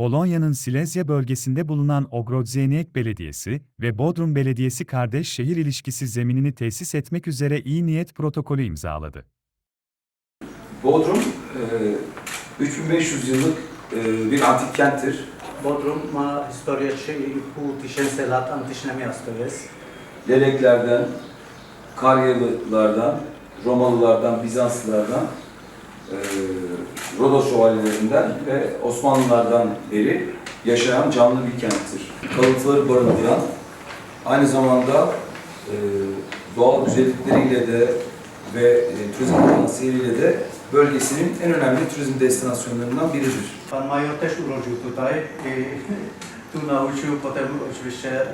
Polonya'nın Silezya bölgesinde bulunan Ogrodzieniek Belediyesi ve Bodrum Belediyesi kardeş şehir ilişkisi zeminini tesis etmek üzere iyi niyet protokolü imzaladı. Bodrum e, 3500 yıllık e, bir antik kenttir. Bodrum ma 3,5 tysięcy lat, antyczne miasto jest. Lereklerden, Karyalılardan, Romalılardan, Bizanslılardan, e, Rodos şövalyelerinden ve Osmanlılardan beri yaşayan canlı bir kenttir. Kalıntıları barındıran, aynı zamanda e, doğal güzellikleriyle de ve e, turizm potansiyeliyle de bölgesinin en önemli turizm destinasyonlarından biridir. Pan major też urodził tutaj i tu nauczył, potem oczywiście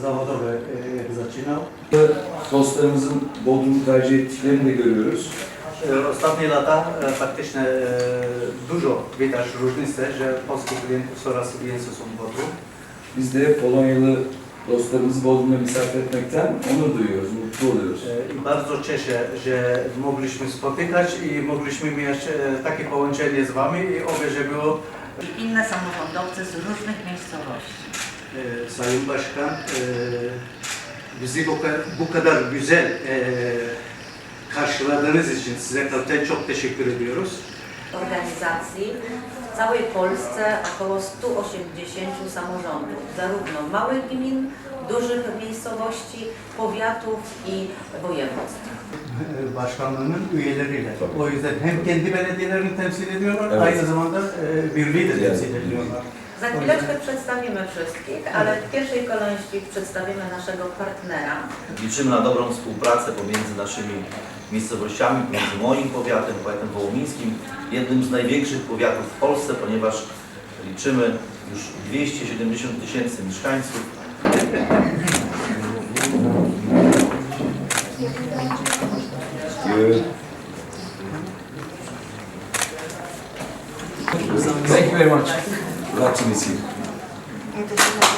zawodowe zaczynał. Dostlarımızın Bodrum'u tercih ettiklerini de görüyoruz. E, Ostatnie lata e, faktycznie e, dużo widać różnicy, że polskich klientów coraz więcej są w Bodrum. Biz de Polonyalı dostlarımızı Bodrum'da misafir etmekten onur duyuyoruz, mutlu oluyoruz. E, I bardzo cieszę, że mogliśmy spotykać i mogliśmy mieć e, takie połączenie z Wami i obie, że było i inne samorządowcy z różnych miejscowości. e, Sayın Başkan e, bizi bu, ka- bu kadar güzel e, karşıladığınız için size kalpten çok teşekkür ediyoruz. Organizacji w całej Polsce około 180 samorządów, zarówno małych gmin, dużych miejscowości, powiatów i województw. Başkanlığının üyeleriyle. O yüzden hem kendi belediyelerini temsil ediyorlar, Evet. aynı zamanda e, birliği de temsil ediyorlar. Za chwileczkę przedstawimy wszystkich, ale w pierwszej kolejności przedstawimy naszego partnera. Liczymy na dobrą współpracę pomiędzy naszymi miejscowościami, pomiędzy moim powiatem, powiatem wołomińskim, jednym z największych powiatów w Polsce, ponieważ liczymy już 270 tysięcy mieszkańców. Thank you very much. Vaticínio. Muitas graças.